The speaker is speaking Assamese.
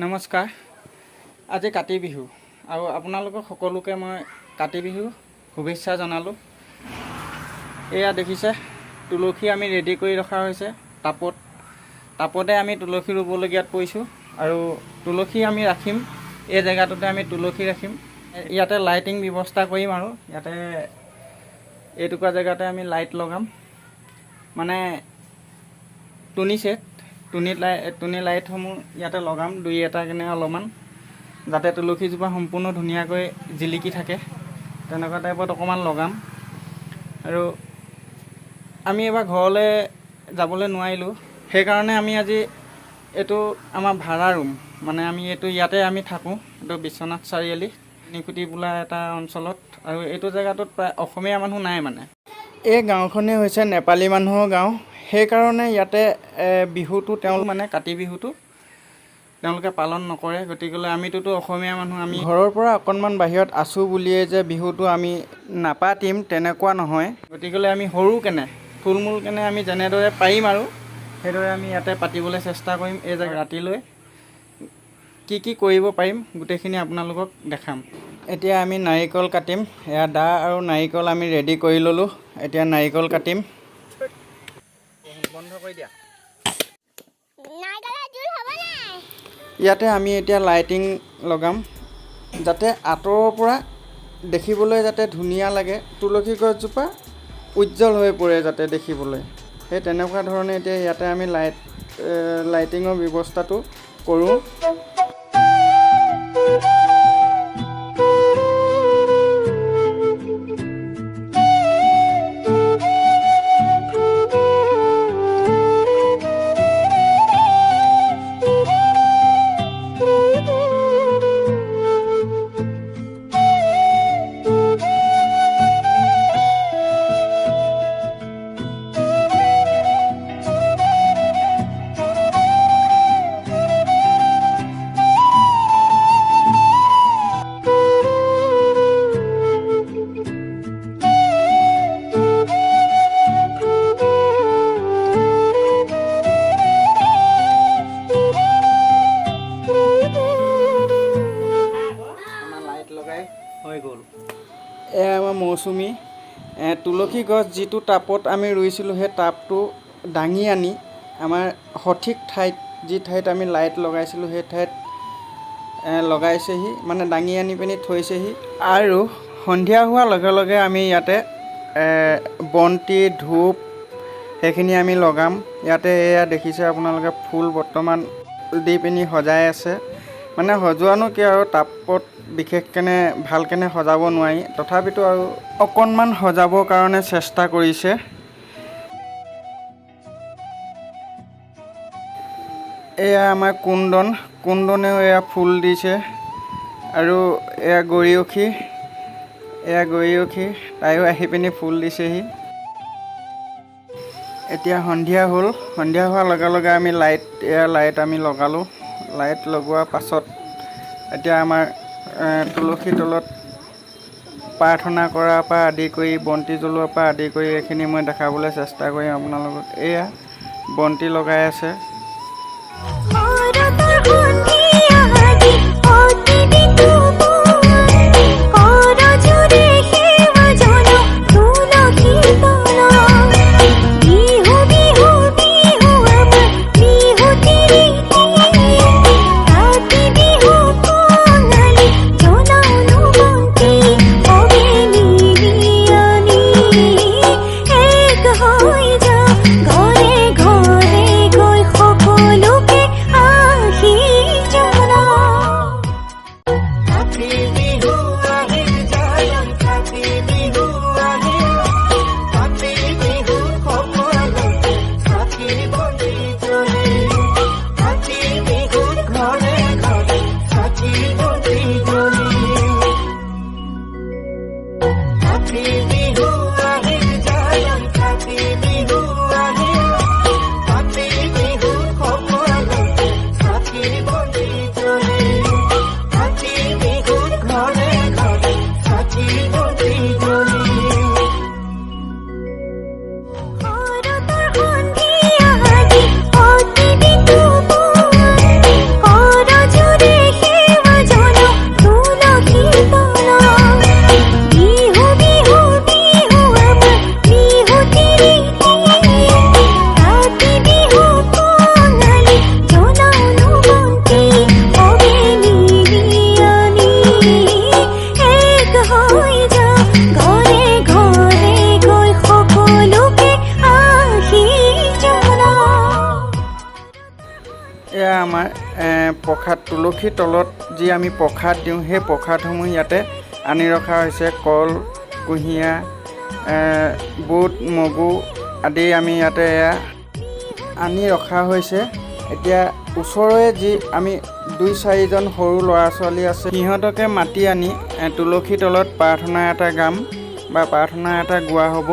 নমস্কাৰ। আজি কাতি বিহু। আৰু আপোনালোকক সকলোকে মই কাতি বিহু শুভেচ্ছা জনালোঁ। এয়া দেখিছে, তুলসী আমি ৰেডি কৰি ৰখা হৈছে টাপত টাপতে আমি তুলসী ৰুবলগীয়াত পৰিছোঁ। আৰু তুলসী আমি ৰাখিম, এই জেগাটোতে আমি তুলসী ৰাখিম। ইয়াতে লাইটিং ব্যৱস্থা কৰিম আৰু, ইয়াতে এইটুকুৰা জেগাতে আমি লাইট লগাম। মানে টুনি ছেট টুনি লাই টুনি লাইটসমূহ ইয়াতে লগাম দুই এটা কেনে অলপমান যাতে তুলসীজোপা সম্পূৰ্ণ ধুনীয়াকৈ জিলিকি থাকে। তেনেকুৱা টাইপত অকণমান লগাম। আৰু আমি এইবাৰ ঘৰলৈ যাবলৈ নোৱাৰিলোঁ। সেইকাৰণে আমি আজি এইটো আমাৰ ভাড়া ৰুম মানে আমি এইটো ইয়াতে আমি থাকোঁ এইটো বিশ্বনাথ চাৰিআলি নিকুটি বোলা এটা অঞ্চলত। আৰু এইটো জেগাটোত প্ৰায় অসমীয়া মানুহ নাই মানে। এই গাঁওখনেই হৈছে নেপালী মানুহৰ গাঁও। সেইকাৰণে ইয়াতে বিহুটো তেওঁ মানে কাতি বিহুটো তেওঁলোকে পালন নকৰে। গতিকেলৈ আমিতোতো অসমীয়া মানুহ আমি ঘৰৰ পৰা অকণমান বাহিৰত আছোঁ বুলিয়ে যে বিহুটো আমি নাপাতিম তেনেকুৱা নহয়। গতিকেলৈ আমি সৰু কেনে থুলমূল কেনে আমি যেনেদৰে পাৰিম আৰু সেইদৰে আমি ইয়াতে পাতিবলৈ চেষ্টা কৰিম এই জেগা ৰাতিলৈ। কি কি কৰিব পাৰিম গোটেইখিনি আপোনালোকক দেখাম। এতিয়া আমি নাৰিকল কাটিম এয়া দা আৰু নাৰিকল আমি ৰেডি কৰি ল'লোঁ। এতিয়া নাৰিকল কাটিম। বন্ধ কৰি দিয়া। নাৰিকলৰ জোল হ'ব নাই? ইয়াতে আমি এতিয়া লাইটিং লগাম যাতে আঁতৰৰ পৰা দেখিবলৈ যাতে ধুনীয়া লাগে তুলসী গছজোপা উজ্জ্বল হৈ পৰে যাতে দেখিবলৈ। সেই তেনেকুৱা ধৰণে এতিয়া ইয়াতে আমি লাইট লাইটিঙৰ ব্যৱস্থাটো কৰোঁ। এ, তুলসী গছ যিটো টাবত আমি ৰুইছিলোঁ সেই টাবটো দাঙি আনি আমাৰ সঠিক ঠাইত যি ঠাইত আমি লাইট লগাইছিলোঁ সেই ঠাইত লগাইছেহি মানে দাঙি আনি পিনি থৈছেহি। আৰু সন্ধিয়া হোৱাৰ লগে লগে আমি ইয়াতে বন্তি ধূপ সেইখিনি আমি লগাম। ইয়াতে এয়া দেখিছে আপোনালোকে ফুল বৰ্তমান দি পিনি সজাই আছে। মানে সজোৱানো কি আৰু টাবত বিশেষকেনে ভালকেনে সজাব নোৱাৰি। তথাপিতো আৰু অকণমান সজাবৰ কাৰণে চেষ্টা কৰিছে। এয়া আমাৰ কুন্দন। কুন্দনেও এয়া ফুল দিছে। আৰু এয়া গৰিয়সী। এয়া গৰিয়সী তাইও আহি পিনি ফুল দিছেহি। এতিয়া সন্ধিয়া হ'ল। সন্ধিয়া হোৱাৰ লগে লগে আমি লাইট এয়া লাইট আমি লগালোঁ। লাইট লগোৱাৰ পাছত এতিয়া আমাৰ তুলসী তলত প্ৰাৰ্থনা কৰাৰ পৰা আদি কৰি বন্তি জ্বলোৱাৰ পৰা আদি কৰি এইখিনি মই দেখাবলৈ চেষ্টা কৰিম আপোনালোকক। এয়া বন্তি লগাই আছে। প্ৰসাদ তুলসীৰ তলত যি আমি প্ৰসাদ দিওঁ সেই প্ৰসাদসমূহ ইয়াতে আনি ৰখা হৈছে। কল কুঁহিয়া এ, বুট মগু আদি আমি ইয়াতে এয়া আনি ৰখা হৈছে। এতিয়া ওচৰৰে যি আমি দুই চাৰিজন সৰু ল'ৰা ছোৱালী আছে সিহঁতকে মাতি আনি এ, তুলসী তলত প্ৰাৰ্থনা এটা গাম বা প্ৰাৰ্থনা এটা গোৱা হ'ব।